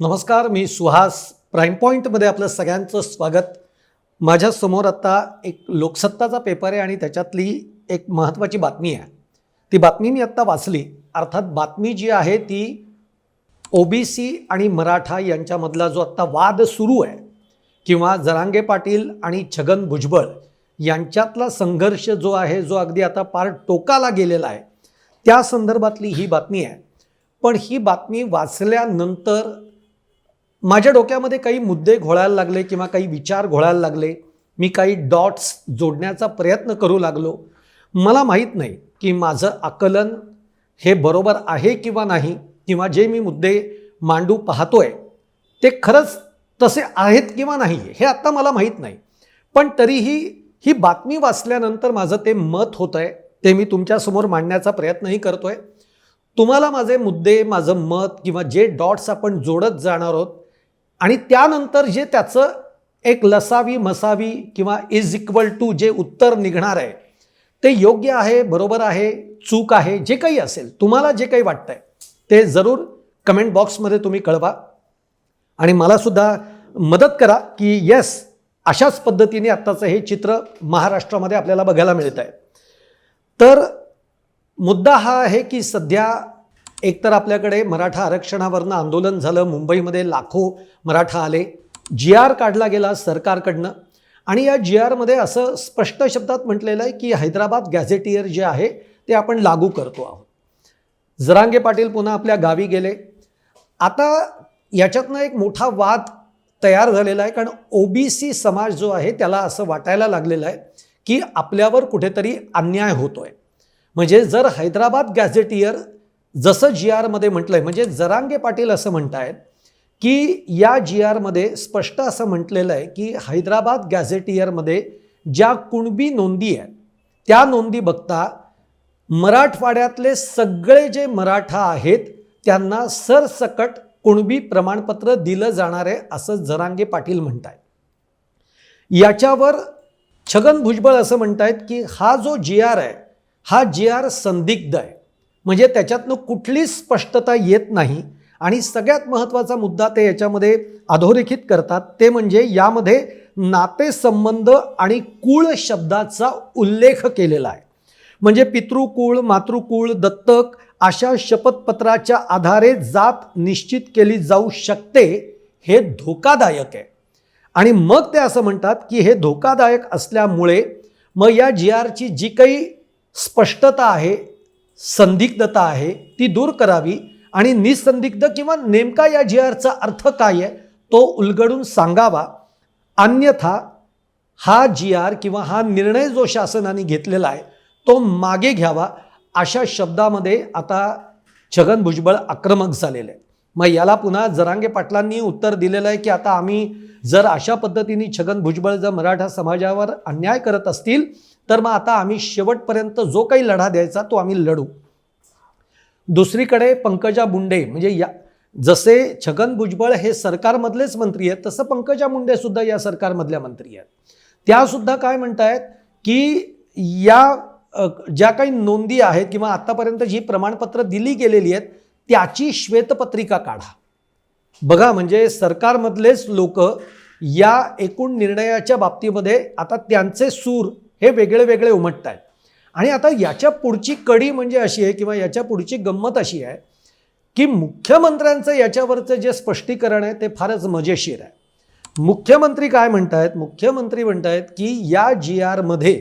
नमस्कार मी सुहास. प्राईम पॉईंटमध्ये आपलं सगळ्यांचं स्वागत. माझ्यासमोर आत्ता एक लोकसत्ताचा पेपर आहे आणि त्याच्यातली एक महत्त्वाची बातमी आहे. ती बातमी मी आत्ता वाचली. अर्थात बातमी जी आहे ती ओबीसी आणि मराठा यांच्यामधला जो आत्ता वाद सुरू आहे किंवा जरांगे पाटील आणि छगन भुजबळ यांच्यातला संघर्ष जो आहे जो अगदी आता पार टोकाला गेलेला आहे त्या संदर्भातली ही बातमी आहे. पण ही बातमी वाचल्यानंतर माझ्या डोक्यामध्ये काही मुद्दे घोळायला लागले किंवा काही विचार घोळायला लागले मी काही डॉट्स जोडण्याचा प्रयत्न करू लागलो. मला माहीत नाही की माझं आकलन हे बरोबर आहे किंवा नाही किंवा जे मी मुद्दे मांडू पाहतोय ते खरंच तसे आहेत किंवा नाही हे आत्ता मला माहीत नाही. पण तरीही ही बातमी वाचल्यानंतर माझं ते मत होतं आहे ते मी तुमच्यासमोर मांडण्याचा प्रयत्नही करतोय. तुम्हाला माझे मुद्दे माझं मत किंवा जे डॉट्स आपण जोडत जाणार आहोत आणि त्यानंतर जे त्याचं एक लसावी मसावी किंवा इज इक्वल टू जे उत्तर निघणार आहे ते योग्य आहे बरोबर आहे चूक आहे जे काही असेल तुम्हाला जे काही वाटतं आहे ते जरूर कमेंट बॉक्समध्ये तुम्ही कळवा. आणि मलासुद्धा मदत करा की येस अशाच पद्धतीने आत्ताचं हे चित्र महाराष्ट्रामध्ये आपल्याला बघायला मिळत आहे तर मुद्दा हा आहे की सध्या एकतर आपल्याकडे मराठा आरक्षणावरनं आंदोलन झालं मुंबईमध्ये लाखो मराठा आले. जी आर काढला गेला सरकारकडनं. आणि या जी आरमध्ये असं स्पष्ट शब्दात म्हटलेलं आहे की हैदराबाद गॅझेटियर जे आहे ते आपण लागू करतो आहोत. जरांगे पाटील पुन्हा आपल्या गावी गेले. आता याच्यातनं एक मोठा वाद तयार झालेला आहे कारण ओबीसी समाज जो आहे त्याला असं वाटायला लागलेलं आहे की आपल्यावर कुठेतरी अन्याय होतोय. म्हणजे जर हैदराबाद गॅझेटियर जसं जी आरमध्ये म्हटलंय म्हणजे जरांगे पाटील असं म्हणतायत की या जी आरमध्ये स्पष्ट असं म्हटलेलं आहे की हैदराबाद गॅझेटियरमध्ये ज्या कुणबी नोंदी आहेत त्या नोंदी बघता मराठवाड्यातले सगळे जे मराठा आहेत त्यांना सरसकट कुणबी प्रमाणपत्र दिलं जाणार आहे असं जरांगे पाटील म्हणतायत. याच्यावर छगन भुजबळ असं म्हणतायत की हा जो जी आर आहे हा जी आर संदिग्ध आहे. म्हणजे त्याच्यातनं कुठलीच स्पष्टता येत नाही. आणि सगळ्यात महत्त्वाचा मुद्दा ते याच्यामध्ये अधोरेखित करतात. ते म्हणजे यामध्ये नातेसंबंध आणि कुळ शब्दाचा उल्लेख केलेला आहे. म्हणजे पितृकुळ मातृकुळ दत्तक अशा शपथपत्राच्या आधारे जात निश्चित केली जाऊ शकते हे धोकादायक आहे. आणि मग ते असं म्हणतात की हे धोकादायक असल्यामुळे मग या जी आरची जी काही स्पष्टता आहे संदिग्धता आहे ती दूर करावी आणि निसंदिग्ध किंवा नेमका या जी आरचा अर्थ काय आहे तो उलगडून सांगावा. अन्यथा हा जी आर किंवा हा निर्णय जो शासनाने घेतलेला आहे तो मागे घ्यावा. अशा शब्दामध्ये आता छगन भुजबळ आक्रमक झालेले आहे मग याला पुन्हा जरांगे पाटलांनी उत्तर दिलेलं आहे की आता आम्ही जर अशा पद्धतीने छगन भुजबळ जर मराठा समाजावर अन्याय करत असतील तर मग आता आम्ही शेवटपर्यंत जो काही लढा द्यायचा तो आम्ही लढू. दुसरीकडे पंकजा मुंडे म्हणजे या जसे छगन भुजबळ हे सरकारमधलेच मंत्री आहेत तसं पंकजा मुंडे सुद्धा या सरकारमधल्या मंत्री आहेत. त्यासुद्धा काय म्हणतायत की या ज्या काही नोंदी आहेत किंवा आत्तापर्यंत जी प्रमाणपत्र दिली गेलेली आहेत त्याची श्वेतपत्रिका काढा. बघा म्हणजे सरकारमधलेच लोक या एकूण निर्णयाच्या बाबतीमध्ये आता त्यांचे सूर हे वेगळे वेगळे उमटत आहेत आणि आता याच्या पुढची कडी म्हणजे अशी आहे किंवा याच्या पुढची गंमत अशी आहे की मुख्यमंत्र्यांचं याच्यावरचं जे स्पष्टीकरण आहे ते फारच मजेशीर आहे. मुख्यमंत्री काय म्हणत आहेत मुख्यमंत्री म्हणत आहेत की या जी आरमध्ये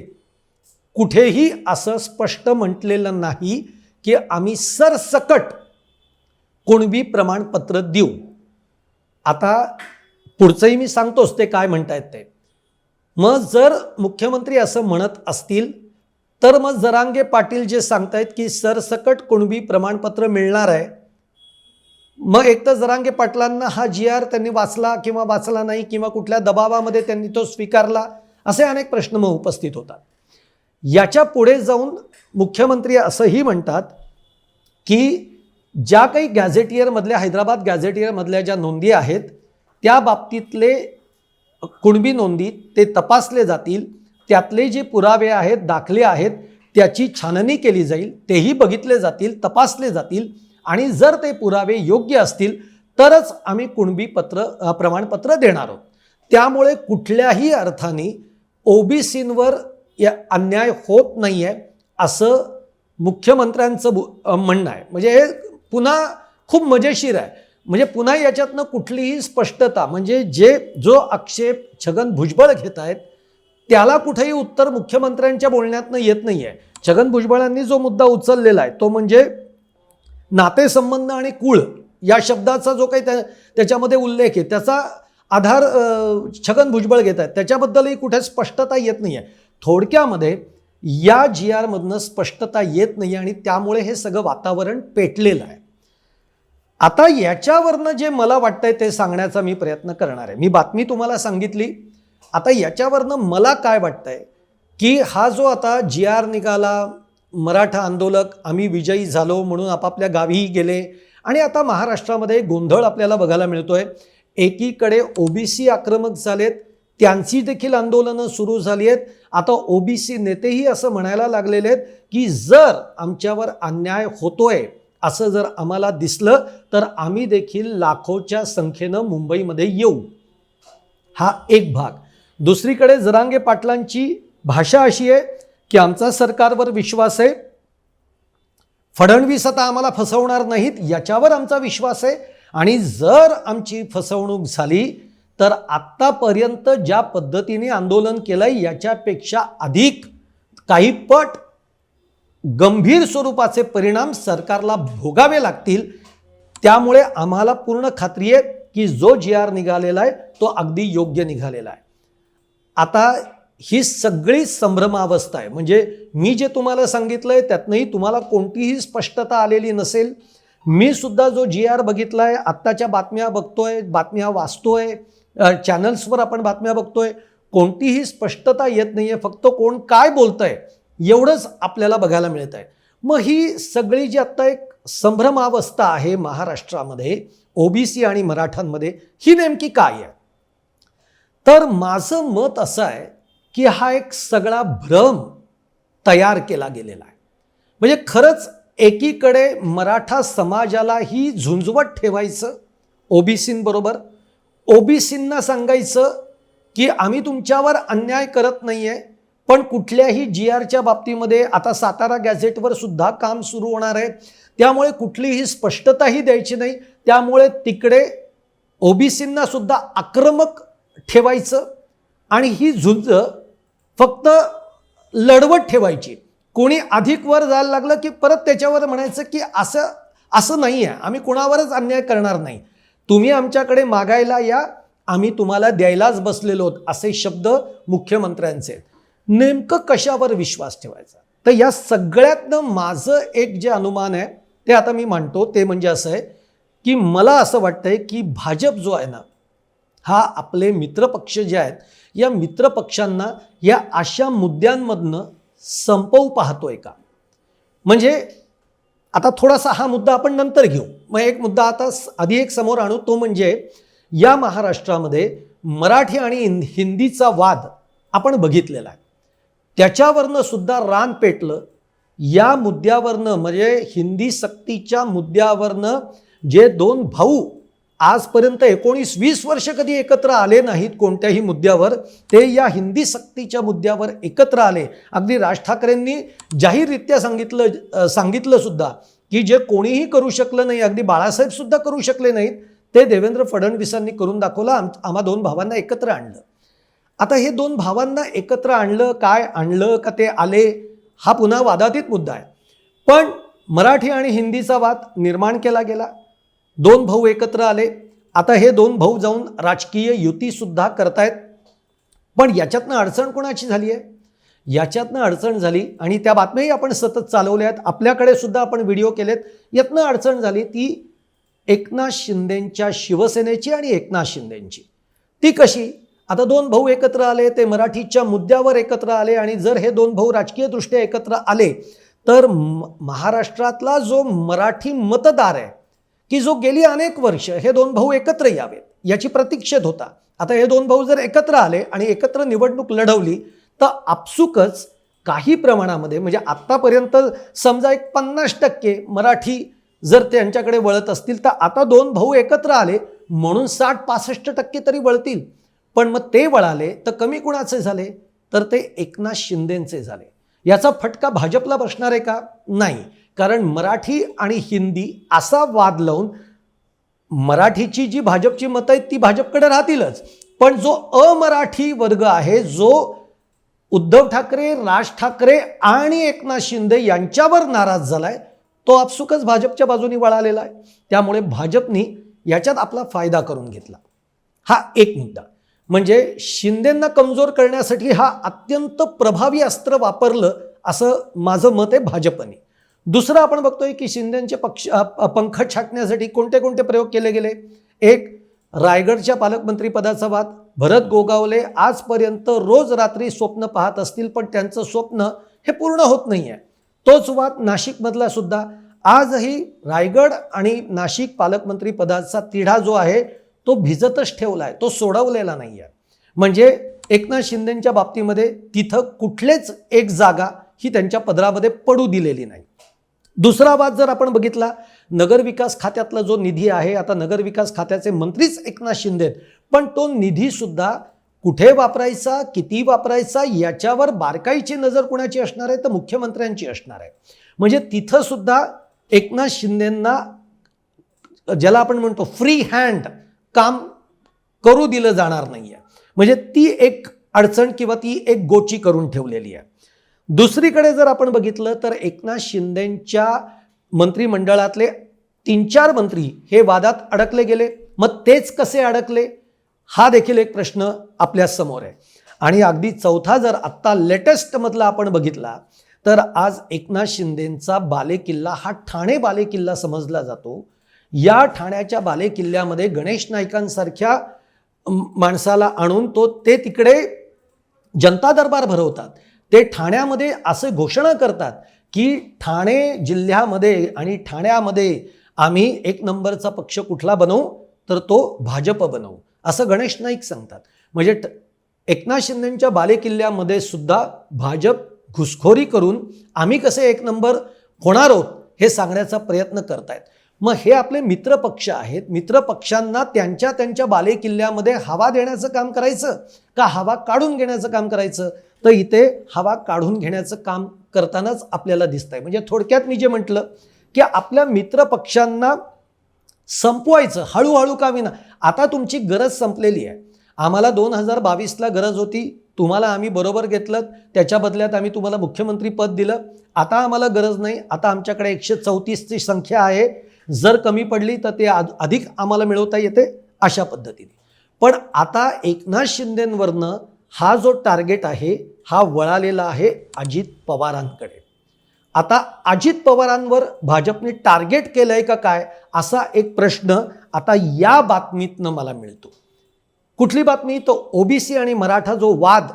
कुठेही असं स्पष्ट म्हटलेलं नाही की आम्ही सरसकट कोणबी प्रमाणपत्र देऊ. आता पुढचंही मी सांगतोच ते काय म्हणतायत ते. मग जर मुख्यमंत्री असं म्हणत असतील तर मग जरांगे पाटील जे सांगतायत की सरसकट कुणबी प्रमाणपत्र मिळणार आहे मग एक तर जरांगे पाटलांना हा जी आर त्यांनी वाचला किंवा वाचला नाही किंवा कुठल्या दबावामध्ये त्यांनी तो स्वीकारला असे अनेक प्रश्न मग उपस्थित होतात. याच्यापुढे जाऊन मुख्यमंत्री असंही म्हणतात की ज्या काही गॅझेटियरमधल्या हैदराबाद गॅझेटियरमधल्या ज्या नोंदी आहेत त्या बाबतीतले कुणबी नोंदी ते तपासले जातील त्यातले जे पुरावे आहेत दाखले आहेत त्याची छाननी केली जाईल तेही बघितले जातील तपासले जातील आणि जर ते पुरावे योग्य असतील तरच आम्ही कुणबी पत्र प्रमाणपत्र देणार आहोत. त्यामुळे कुठल्याही अर्थाने ओबीसींवर या अन्याय होत नाही आहे असं मुख्यमंत्र्यांचं म्हणणं आहे. म्हणजे हे पुन्हा खूप मजेशीर आहे. म्हणजे पुन्हा याच्यातनं कुठलीही स्पष्टता म्हणजे जे जो आक्षेप छगन भुजबळ घेत आहेत त्याला कुठेही उत्तर मुख्यमंत्र्यांच्या बोलण्यातनं येत नाही आहे छगन भुजबळांनी जो मुद्दा उचललेला आहे तो म्हणजे नातेसंबंध आणि कुळ या शब्दाचा जो काही त्या त्याच्यामध्ये उल्लेख आहे त्याचा आधार छगन भुजबळ घेत आहेत त्याच्याबद्दलही कुठे स्पष्टता येत नाही आहे थोडक्यामध्ये या जी आरमधनं स्पष्टता येत नाही आणि त्यामुळे हे सगळं वातावरण पेटलेलं आहे. आता याच्यावरनं जे मला वाटतंय ते सांगण्याचा मी प्रयत्न करणार आहे. मी बातमी तुम्हाला सांगितली. आता याच्यावरनं मला काय वाटतंय की हा जो आता जी आर निघाला मराठा आंदोलक आम्ही विजयी झालो म्हणून आपापल्या गावीही गेले आणि आता महाराष्ट्रामध्ये गोंधळ आपल्याला बघायला मिळतोय. एकीकडे ओबीसी आक्रमक झालेत त्यांची देखील आंदोलनं सुरू झाली आहेत आता ओबीसी नेतेही असं म्हणायला लागलेले आहेत की जर आमच्यावर अन्याय होतोय असं जर आम्हाला दिसलं तर आम्ही देखील लाखोच्या संख्येनं मुंबईमध्ये येऊ. हा एक भाग. दुसरीकडे जरांगे पाटलांची भाषा अशी आहे की आमचा सरकारवर विश्वास आहे. फडणवीस आता आम्हाला फसवणार नाहीत याच्यावर आमचा विश्वास आहे. आणि जर आमची फसवणूक झाली तर आत्तापर्यंत ज्या पद्धतीने आंदोलन केलंय याच्यापेक्षा अधिक काही पट गंभीर स्वरूपाचे परिणाम सरकारला भोगावे लागतील. त्यामुळे आम्हाला पूर्ण खात्री आहे की जो जी आर निघालेला आहे तो अगदी योग्य निघालेला आहे. आता ही सगळी संभ्रमावस्था आहे. म्हणजे मी जे तुम्हाला सांगितलं आहे त्यातनंही तुम्हाला कोणतीही स्पष्टता आलेली नसेल. मी सुद्धा जो जी आर बघितला आहे आत्ताच्या बातम्या बघतोय बातम्या वाचतोय चॅनल्सवर आपण बातम्या बघतोय कोणतीही स्पष्टता येत नाही आहे फक्त कोण काय बोलतंय एवढंच आपल्याला बघायला मिळत आहे. मग ही सगळी जी आत्ता एक संभ्रमावस्था आहे महाराष्ट्रामध्ये ओबीसी आणि मराठ्यांमध्ये ही नेमकी काय आहे? तर माझं मत असं आहे की हा एक सगळा भ्रम तयार केला गेलेला आहे. म्हणजे खरंच एकीकडे मराठा समाजाला ही झुंजवत ठेवायचं ओबीसींबरोबर ओबीसींना सांगायचं की आम्ही तुमच्यावर अन्याय करत नाही आहे पण कुठल्याही जी आरच्या बाबतीमध्ये आता सातारा गॅझेटवर सुद्धा काम सुरू होणार आहे. त्यामुळे कुठलीही स्पष्टताही द्यायची नाही. त्यामुळे तिकडे ओबीसींना सुद्धा आक्रमक ठेवायचं आणि ही झुंज फक्त लढवत ठेवायची. कोणी अधिक वर जायला लागलं की परत त्याच्यावर म्हणायचं की असं असं नाही आहे आम्ही कुणावरच अन्याय करणार नाही. तुम्ही आमच्याकडे मागायला या. आम्ही तुम्हाला द्यायलाच बसलेलो आहोत असे शब्द मुख्यमंत्र्यांचे. आहेत. नेमकं कशावर विश्वास ठेवायचा? तर या सगळ्यातनं माझं एक जे अनुमान आहे ते आता मी मांडतो ते म्हणजे असं आहे की मला असं वाटतंय की भाजप जो आहे ना हा आपले मित्रपक्ष जे आहेत या मित्रपक्षांना या अशा मुद्द्यांमधनं संपवू पाहतोय का? म्हणजे आता थोडासा हा मुद्दा आपण नंतर घेऊ. मग एक मुद्दा आता स- आधी एक समोर आणू तो म्हणजे या महाराष्ट्रामध्ये मराठी आणि हिंदीचा वाद आपण बघितलेला आहे. त्याच्यावरनं सुद्धा रान पेटलं. या मुद्द्यावरनं म्हणजे हिंदी सक्तीच्या मुद्द्यावरनं जे दोन भाऊ आजपर्यंत एकोणीस वीस वर्ष कधी एकत्र आले नाहीत कोणत्याही मुद्द्यावर ते या हिंदी सक्तीच्या मुद्द्यावर एकत्र आले. अगदी राज ठाकरेंनी जाहीररित्या सांगितलं सांगितलं सुद्धा की जे कोणीही करू शकलं नाही अगदी बाळासाहेब सुद्धा करू शकले नाहीत ते देवेंद्र फडणवीसांनी करून दाखवलं आम आम्हा दोन भावांना एकत्र आणलं. आता हे दोन भावांना एकत्र आणलं काय आणलं का ते आले हा पुन्हा वादातीत मुद्दा आहे. पण मराठी आणि हिंदीचा वाद निर्माण केला गेला. दोन भाऊ एकत्र आले. आता हे दोन भाऊ जाऊन राजकीय युतीसुद्धा करतायत. पण याच्यातनं अडचण कोणाची झाली आहे? याच्यातनं अडचण झाली आणि त्या बातम्याही आपण सतत चालवल्या आहेत. आपल्याकडे सुद्धा आपण व्हिडिओ केलेत. यातनं अडचण झाली ती एकनाथ शिंदेंच्या शिवसेनेची आणि एकनाथ शिंदेंची. ती कशी? आता दोन भाऊ एकत्र आले ते मराठीच्या मुद्द्यावर एकत्र आले आणि जर हे दोन भाऊ राजकीयदृष्ट्या एकत्र आले तर म- महाराष्ट्रातला जो मराठी मतदार आहे की जो गेली अनेक वर्ष हे दोन भाऊ एकत्र यावेत याची प्रतीक्षेत होता. आता हे दोन भाऊ जर एकत्र आले आणि एकत्र निवडणूक लढवली तर आपसुकच काही प्रमाणामध्ये म्हणजे आत्तापर्यंत समजा एक पन्नास टक्के मराठी जर त्यांच्याकडे वळत असतील तर आता दोन भाऊ एकत्र आले म्हणून साठ पासष्ट टक्के तरी वळतील. पण मग ते वळाले तर कमी कुणाचे झाले? तर ते एकनाथ शिंदेंचे झाले. याचा फटका भाजपला बसणार आहे का? नाही. कारण मराठी आणि हिंदी असा वाद लावून मराठीची जी भाजपची मतं आहेत ती भाजपकडे राहतीलच. पण जो अमराठी वर्ग आहे जो उद्धव ठाकरे राज ठाकरे आणि एकनाथ शिंदे यांच्यावर नाराज झालाय तो आपसुकच भाजपच्या बाजूनी वळालेला आहे. त्यामुळे भाजपनी याच्यात आपला फायदा करून घेतला. हा एक मुद्दा. म्हणजे शिंदेंना कमजोर करण्यासाठी हा अत्यंत प्रभावी अस्त्र वापरलं असं माझं मत आहे भाजपने. दुसरं आपण बघतोय की शिंदेचे पक्ष पंख छाटण्यासाठी कोणते कोणते प्रयोग केले गेले? एक रायगडच्या पालकमंत्रीपदाचा वाद. भरत गोगावले आजपर्यंत रोज रात्री स्वप्न पाहत असतील पण त्यांचं स्वप्न हे पूर्ण होत नाही आहे तोच वाद नाशिकमधला सुद्धा. आजही रायगड आणि नाशिक पालकमंत्री पदाचा तिढा जो आहे तो भिजतच ठेवला आहे तो सोडवलेला नाही आहे म्हणजे एकनाथ शिंदेच्या बाबतीमध्ये तिथं कुठलेच एक जागा ही त्यांच्या पदरामध्ये पडू दिलेली नाही. दुसरा वाद जर आपण बघितला नगरविकास खात्यातला जो निधी आहे आता नगरविकास खात्याचे मंत्रीच एकनाथ शिंदे पण तो निधीसुद्धा कुठे वापरायचा किती वापरायचा याच्यावर बारकाईची नजर कुणाची असणार आहे तर मुख्यमंत्र्यांची असणार आहे. म्हणजे तिथं सुद्धा एकनाथ शिंदेंना ज्याला आपण म्हणतो फ्री हँड काम करू दिलं जाणार नाही आहे म्हणजे ती एक अडचण किंवा ती एक गोची करून ठेवलेली आहे. दुसरीकडे जर आपण बघितलं तर एकनाथ शिंदेच्या मंत्रिमंडळातले तीन चार मंत्री हे वादात अडकले गेले. मग तेच कसे अडकले? हा देखील एक प्रश्न आपल्यासमोर आहे. आणि अगदी चौथा जर आत्ता लेटेस्टमधला आपण बघितला तर आज एकनाथ शिंदेंचा बालेकिल्ला हा ठाणे बालेकिल्ला समजला जातो. या ठाण्याच्या बालेकिल्ल्यामध्ये गणेश नाईकांसारख्या माणसाला आणून तो ते तिकडे जनता दरबार भरवतात. ते ठाण्यामध्ये असे घोषणा करतात की ठाणे जिल्ह्यामध्ये आणि ठाण्यामध्ये आम्ही एक नंबरचा पक्ष कुठला बनवू तर तो भाजप बनवू. असं गणेश नाईक सांगतात. म्हणजे एकनाथ शिंदेच्या बालेकिल्ल्यामध्ये सुद्धा भाजप घुसखोरी करून आम्ही कसे एक नंबर होणार आहोत हे सांगण्याचा प्रयत्न करतायत. मग हे आपले मित्रपक्ष आहेत. मित्र पक्षांना त्यांच्या त्यांच्या बालेकिल्ल्यामध्ये हवा देण्याचं काम करायचं का हवा काढून घेण्याचं काम करायचं? तर इथे हवा काढून घेण्याचं काम करतानाच आपल्याला दिसत आहे म्हणजे थोडक्यात मी जे म्हटलं की आपल्या मित्र पक्षांना संपवायचं हळूहळू का विना. आता तुमची गरज संपलेली आहे. आम्हाला दोन हजार बावीसला गरज होती. तुम्हाला आम्ही बरोबर घेतलं. त्याच्या बदल्यात आम्ही तुम्हाला मुख्यमंत्री पद दिलं. आता आम्हाला गरज नाही. आता आमच्याकडे एकशे चौतीसची संख्या आहे. जर कमी पडली तर ते आद- अधिक आम्हाला मिळवता येते अशा पद्धतीने. पण आता एकनाथ शिंदेंवरनं हा जो टार्गेट आहे हा वळालेला आहे अजित पवारांकडे. आता अजित पवारांवर भाजपने टार्गेट केलं आहे का काय असा एक प्रश्न आता या बातमीतनं मला मिळतो. कुठली बातमी? तो ओबीसी आणि मराठा जो वाद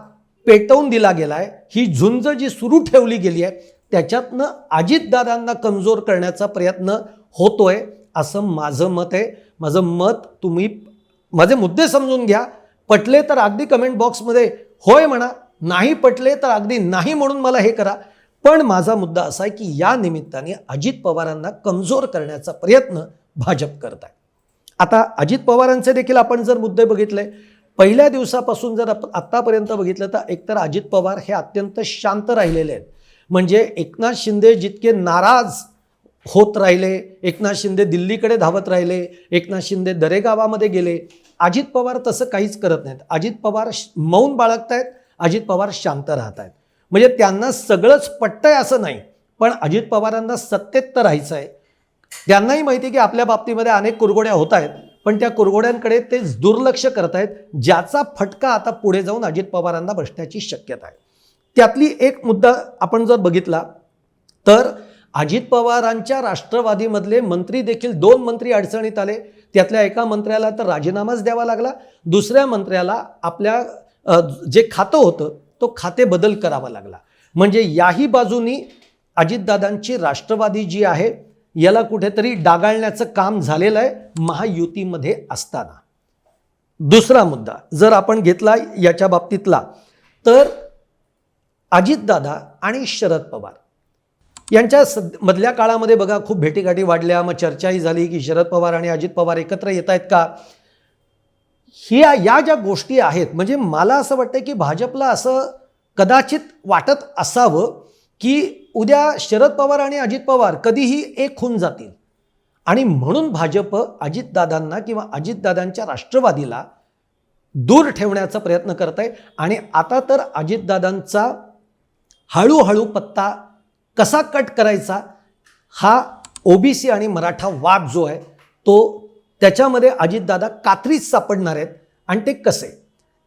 पेटवून दिला गेला आहे ही झुंज जी सुरू ठेवली गेली आहे त्याच्यातनं अजितदादांना कमजोर करण्याचा प्रयत्न होतोय असं माझं मत आहे. माझं मत तुम्ही माझे मुद्दे समजून घ्या. पटले तर अगदी कमेंट बॉक्समध्ये होय म्हणा नाही पटले तर अगदी नाही म्हणून मला हे करा. पण माझा मुद्दा असा आहे की या निमित्ताने अजित पवारांना कमजोर करण्याचा प्रयत्न भाजप करत आहे आता अजित पवारांचे देखील आपण जर मुद्दे बघितले पहिल्या दिवसापासून जर आपण आत्तापर्यंत बघितलं तर एकतर अजित पवार हे अत्यंत शांत राहिलेले आहेत. म्हणजे एकनाथ शिंदे जितके नाराज होत राहिले एकनाथ शिंदे दिल्लीकडे धावत राहिले एकनाथ शिंदे दरेगावामध्ये गेले. अजित पवार तसं काहीच करत नाहीत. अजित पवार श- मौन बाळगतायत अजित पवार शांत राहत आहेत म्हणजे त्यांना सगळंच पटतंय असं नाही पण अजित पवारांना सत्तेत तर राहायचं आहे त्यांनाही माहिती आहे की आपल्या बाबतीमध्ये अनेक कुरघोड्या होत आहेत पण त्या कुरघोड्यांकडे ते दुर्लक्ष करत आहेत ज्याचा फटका आता पुढे जाऊन अजित पवारांना बसण्याची शक्यता आहे. त्यातली एक मुद्दा आपण जर बघितला तर अजित पवारांच्या राष्ट्रवादीमधले मंत्री देखील दोन मंत्री अडचणीत आले. त्यातल्या एका मंत्र्याला तर राजीनामाच द्यावा लागला. दुसऱ्या मंत्र्याला आपल्या जे खातं होतं तो खाते बदल करावा लागला. म्हणजे याही बाजूनी अजितदादांची राष्ट्रवादी जी आहे याला कुठेतरी डागाळण्याचं काम झालेलं आहे महायुतीमध्ये असताना. दुसरा मुद्दा जर आपण घेतला याच्या बाबतीतला तर अजितदादा आणि शरद पवार. यांच्या सद मधल्या काळामध्ये बघा खूप भेटीगाठी वाढल्या. मग चर्चाही झाली की शरद पवार आणि अजित पवार एकत्र येत आहेत का? ह्या या ज्या गोष्टी आहेत म्हणजे मला असं वाटतं की भाजपला असं कदाचित वाटत असावं की उद्या शरद पवार आणि अजित पवार कधीही एक होऊन जातील. आणि म्हणून भाजप अजितदादांना किंवा अजितदादांच्या राष्ट्रवादीला दूर ठेवण्याचा प्रयत्न करत आहे आणि आता तर अजितदादांचा हळूहळू पत्ता कसा कट करायचा? हा ओबीसी आणि मराठा वाद जो आहे तो त्याच्यामध्ये अजितदादा कात्रीच सापडणार आहेत. आणि ते कसे?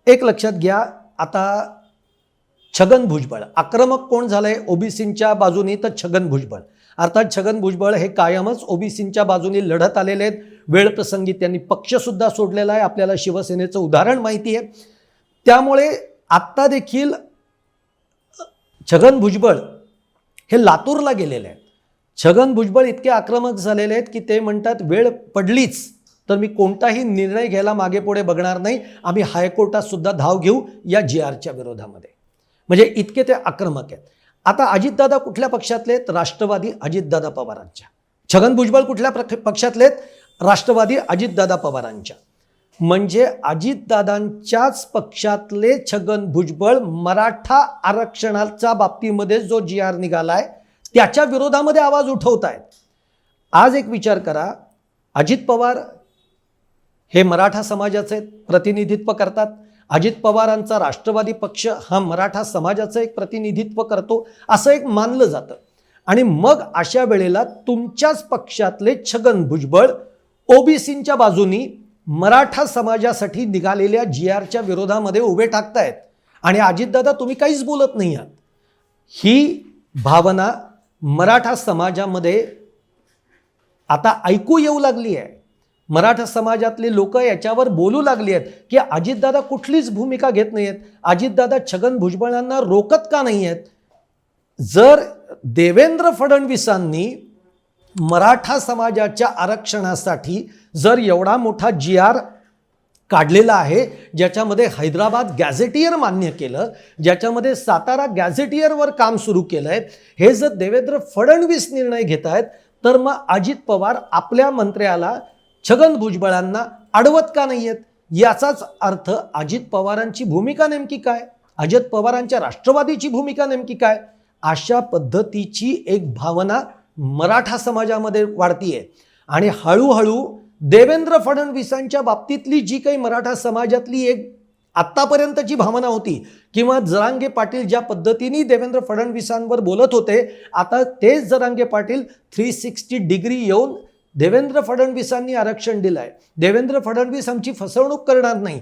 एक लक्षात घ्या आता छगन भुजबळ आक्रमक कोण झालंय ओबीसींच्या बाजूनी? तर छगन भुजबळ. अर्थात छगन भुजबळ हे कायमच ओबीसींच्या बाजूनी लढत आलेले आहेत. वेळप्रसंगी त्यांनी पक्षसुद्धा सोडलेला आहे. आपल्याला शिवसेनेचं उदाहरण माहिती आहे. त्यामुळे आत्ता देखील छगन भुजबळ हे लातूरला गेलेले आहेत. छगन भुजबळ इतके आक्रमक झालेले आहेत की ते म्हणतात वेळ पडलीच तर मी कोणताही निर्णय घ्यायला मागे पुढे बघणार नाही. आम्ही हायकोर्टात सुद्धा धाव घेऊ या जी आरच्या विरोधामध्ये. म्हणजे इतके ते आक्रमक आहेत. आता अजितदादा कुठल्या पक्षातले आहेत? राष्ट्रवादी अजितदादा पवारांच्या. छगन भुजबळ कुठल्या पक्षातले आहेत? राष्ट्रवादी अजितदादा पवारांच्या. म्हणजे अजितदादांच्याच पक्षातले छगन भुजबळ मराठा आरक्षणाच्या बाबतीमध्ये जो जी आर निघालाय त्याच्या विरोधामध्ये आवाज उठवत आहेत आज एक विचार करा अजित पवार हे मराठा समाजाचे प्रतिनिधित्व करतात. अजित पवारांचा राष्ट्रवादी पक्ष हा मराठा समाजाचं एक प्रतिनिधित्व करतो असं एक मानलं जातं. आणि मग अशा वेळेला तुमच्याच पक्षातले छगन भुजबळ ओबीसींच्या बाजूनी मराठा समाजासाठी निघालेल्या जी आरच्या विरोधामध्ये उभे टाकतायत. आणि अजितदादा तुम्ही काहीच बोलत नाही आहात. ही भावना मराठा समाजामध्ये आता ऐकू येऊ लागली आहे. मराठा समाजातले लोक याच्यावर बोलू लागली आहेत की अजितदादा कुठलीच भूमिका घेत नाही आहेत. अजितदादा छगन भुजबळांना रोकत का नाही आहेत? जर देवेंद्र फडणवीसांनी मराठा समाजाच्या आरक्षणासाठी जर एवढा मोठा जी आर काढलेला आहे ज्याच्यामध्ये हैदराबाद गॅझेटियर मान्य केलं ज्याच्यामध्ये सातारा गॅझेटियरवर काम सुरू केलं आहे हे जर देवेंद्र फडणवीस निर्णय घेत आहेत तर मग अजित पवार आपल्या मंत्र्याला छगन भुजबळांना अडवत का नाही आहेत याचाच अर्थ अजित पवारांची भूमिका नेमकी काय? अजित पवारांच्या राष्ट्रवादीची भूमिका नेमकी काय? अशा पद्धतीची एक भावना मराठा समाजामध्ये वाढतीये. आणि हळूहळू देवेंद्र फडणवीसांच्या बाबतीतली जी काही मराठा समाजातली एक आत्तापर्यंतची भावना होती किंवा जरांगे पाटील ज्या पद्धतीने देवेंद्र फडणवीसांवर बोलत होते आता तेच Jarange Patil three sixty degree येऊन देवेंद्र फडणवीसांनी आरक्षण दिलं आहे देवेंद्र फडणवीस आमची फसवणूक करणार नाही.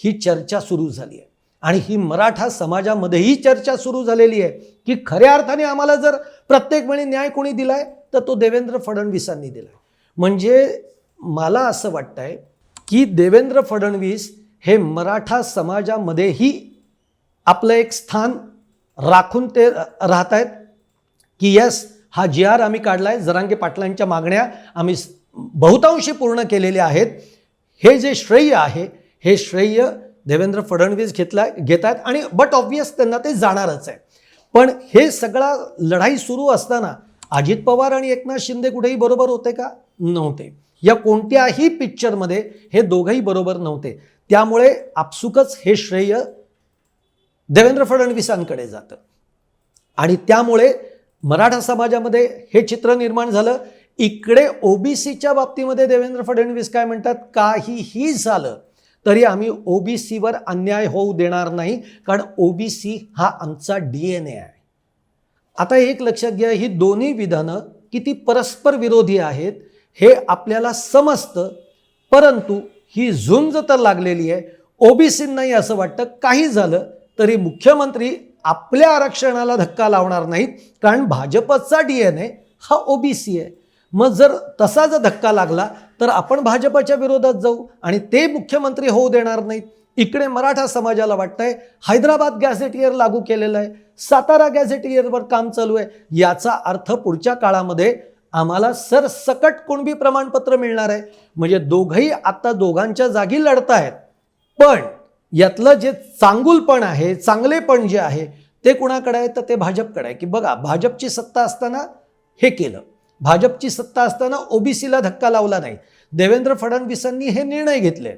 ही चर्चा सुरू झाली आहे. आणि ही मराठा समाजामध्येही चर्चा सुरू झालेली आहे की खऱ्या अर्थाने आम्हाला जर प्रत्येक वेळी न्याय कोणी दिलाय तर तो देवेंद्र फडणवीसांनी दिलाय. म्हणजे मला असं वाटतंय की देवेंद्र फडणवीस हे मराठा समाजामध्येही आपलं एक स्थान राखून ते राहत आहेत की यस हा जी आर आम्ही काढलाय जरांगे पाटलांच्या मागण्या आम्ही बहुतांशी पूर्ण केलेल्या आहेत. हे जे श्रेय आहे हे श्रेय देवेंद्र फडणवीस घेतला घेत आहेत आणि बट ऑब्वियस त्यांना ते जाणारच आहे. पण हे सगळा लढाई सुरू असताना अजित पवार आणि एकनाथ शिंदे कुठेही बरोबर होते का? नव्हते. या कोणत्याही पिक्चरमध्ये हे दोघंही बरोबर नव्हते. त्यामुळे आपसुकच हे श्रेय देवेंद्र फडणवीसांकडे जातं. आणि त्यामुळे मराठा समाजामध्ये हे चित्र निर्माण झालं. इकडे ओबीसीच्या बाबतीमध्ये देवेंद्र फडणवीस काय म्हणतात? काहीही झालं. तरी आम्ही ओबीसीवर अन्याय होऊ देणार नाही कारण ओबीसी हा आमचा डी एन ए आहे. आता एक लक्षात घ्या ही दोन्ही विधानं किती परस्पर विरोधी आहेत हे आपल्याला समजतं परंतु ही झुंज तर लागलेली आहे. ओबीसींनाही असं वाटतं काही झालं तरी मुख्यमंत्री आपल्या आरक्षणाला धक्का लावणार नाहीत कारण भाजपचा डी एन ए हा ओबीसी आहे. मग जर तसा जर धक्का लागला तर आपण भाजपच्या विरोधात जाऊ आणि ते मुख्यमंत्री होऊ देणार नाहीत. इकडे मराठा समाजाला वाटतंय हैदराबाद गॅझेटियर लागू केलेलं आहे सातारा गॅझेटियरवर काम चालू आहे. याचा अर्थ पुढच्या काळामध्ये आम्हाला सरसकट कुणबी प्रमाणपत्र मिळणार आहे? म्हणजे दोघंही आता दोघांच्या जागी लढतायत. पण यातलं जे चांगुलपण आहे चांगलेपण जे आहे ते कुणाकडे आहे? तर ते भाजपकडे आहे. की बघा भाजपची सत्ता असताना हे केलं. भाजपची सत्ता असताना ओबीसीला धक्का लावला नाही. देवेंद्र फडणवीसांनी हे निर्णय घेतले.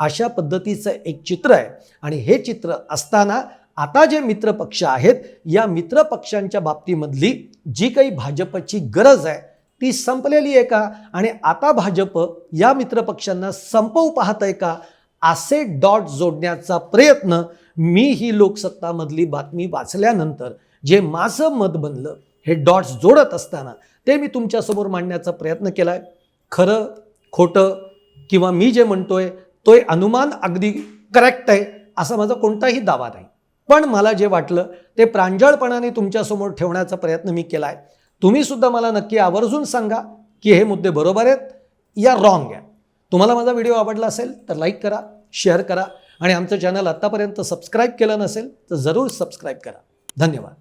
अशा पद्धतीचं एक चित्र आहे. आणि हे चित्र असताना आता जे मित्रपक्ष आहेत या मित्रपक्षांच्या बाबतीमधली जी काही भाजपची गरज आहे ती संपलेली आहे का? आणि आता भाजप या मित्रपक्षांना संपवू पाहत आहे का? असे डॉट जोडण्याचा प्रयत्न मी ही लोकसत्तामधली बातमी वाचल्यानंतर जे माझं मत बनलं हे डॉट्स जोडत असताना ते मी तुमच्यासमोर मांडण्याचा प्रयत्न केला आहे खरं खोटं किंवा मी जे म्हणतोय तो अनुमान अगदी करेक्ट आहे असा माझा कोणताही दावा नाही. पण मला जे वाटलं ते प्रांजळपणाने तुमच्यासमोर ठेवण्याचा प्रयत्न मी केला आहे तुम्हीसुद्धा मला नक्की आवर्जून सांगा की हे मुद्दे बरोबर आहेत या रॉंग आहे. तुम्हाला माझा व्हिडिओ आवडला असेल तर लाईक करा शेअर करा आणि आमचं चॅनल आत्तापर्यंत सबस्क्राईब केलं नसेल तर जरूर सबस्क्राईब करा. धन्यवाद.